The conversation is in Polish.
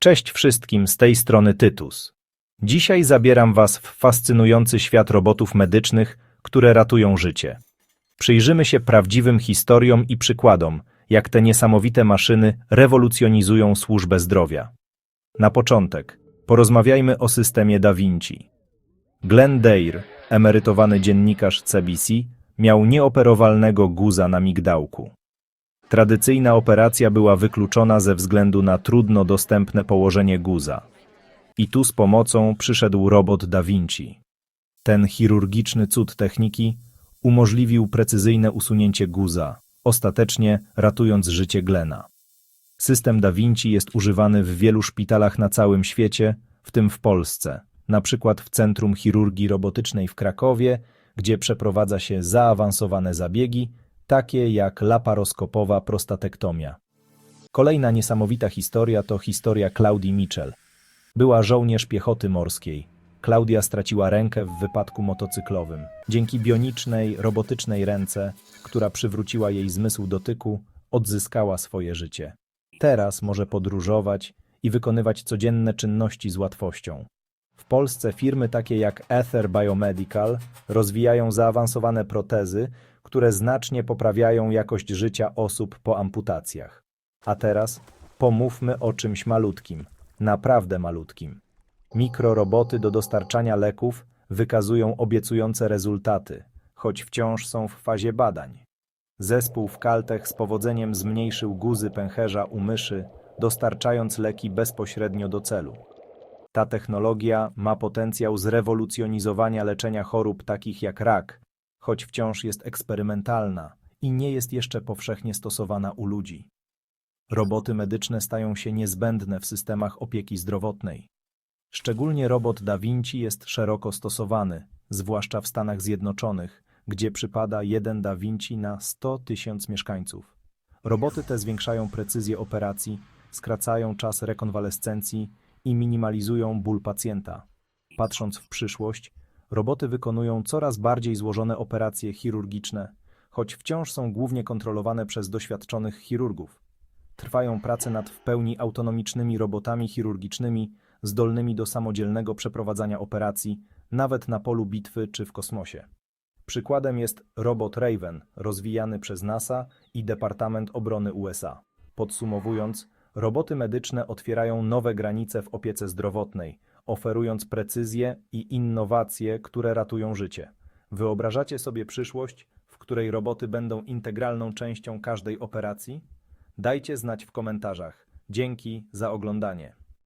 Cześć wszystkim z tej strony Tytus. Dzisiaj zabieram Was w fascynujący świat robotów medycznych, które ratują życie. Przyjrzymy się prawdziwym historiom i przykładom, jak te niesamowite maszyny rewolucjonizują służbę zdrowia. Na początek porozmawiajmy o systemie Da Vinci. Glenn Dare, emerytowany dziennikarz CBC, miał nieoperowalnego guza na migdałku. Tradycyjna operacja była wykluczona ze względu na trudno dostępne położenie guza. I tu z pomocą przyszedł robot Da Vinci. Ten chirurgiczny cud techniki umożliwił precyzyjne usunięcie guza, ostatecznie ratując życie Glena. System Da Vinci jest używany w wielu szpitalach na całym świecie, w tym w Polsce, na przykład w Centrum Chirurgii Robotycznej w Krakowie, gdzie przeprowadza się zaawansowane zabiegi, takie jak laparoskopowa prostatektomia. Kolejna niesamowita historia to historia Claudii Mitchell. Była żołnierz piechoty morskiej. Klaudia straciła rękę w wypadku motocyklowym. Dzięki bionicznej, robotycznej ręce, która przywróciła jej zmysł dotyku, odzyskała swoje życie. Teraz może podróżować i wykonywać codzienne czynności z łatwością. W Polsce firmy takie jak Ether Biomedical rozwijają zaawansowane protezy, które znacznie poprawiają jakość życia osób po amputacjach. A teraz pomówmy o czymś malutkim, naprawdę malutkim. Mikroroboty do dostarczania leków wykazują obiecujące rezultaty, choć wciąż są w fazie badań. Zespół w Kaltech z powodzeniem zmniejszył guzy pęcherza u myszy, dostarczając leki bezpośrednio do celu. Ta technologia ma potencjał zrewolucjonizowania leczenia chorób takich jak rak, choć wciąż jest eksperymentalna i nie jest jeszcze powszechnie stosowana u ludzi. Roboty medyczne stają się niezbędne w systemach opieki zdrowotnej. Szczególnie robot Da Vinci jest szeroko stosowany, zwłaszcza w Stanach Zjednoczonych, gdzie przypada jeden Da Vinci na 100 tysięcy mieszkańców. Roboty te zwiększają precyzję operacji, skracają czas rekonwalescencji i minimalizują ból pacjenta. Patrząc w przyszłość, roboty wykonują coraz bardziej złożone operacje chirurgiczne, choć wciąż są głównie kontrolowane przez doświadczonych chirurgów. Trwają prace nad w pełni autonomicznymi robotami chirurgicznymi, zdolnymi do samodzielnego przeprowadzania operacji, nawet na polu bitwy czy w kosmosie. Przykładem jest robot Raven, rozwijany przez NASA i Departament Obrony USA. Podsumowując, roboty medyczne otwierają nowe granice w opiece zdrowotnej, oferując precyzję i innowacje, które ratują życie. Wyobrażacie sobie przyszłość, w której roboty będą integralną częścią każdej operacji? Dajcie znać w komentarzach. Dzięki za oglądanie.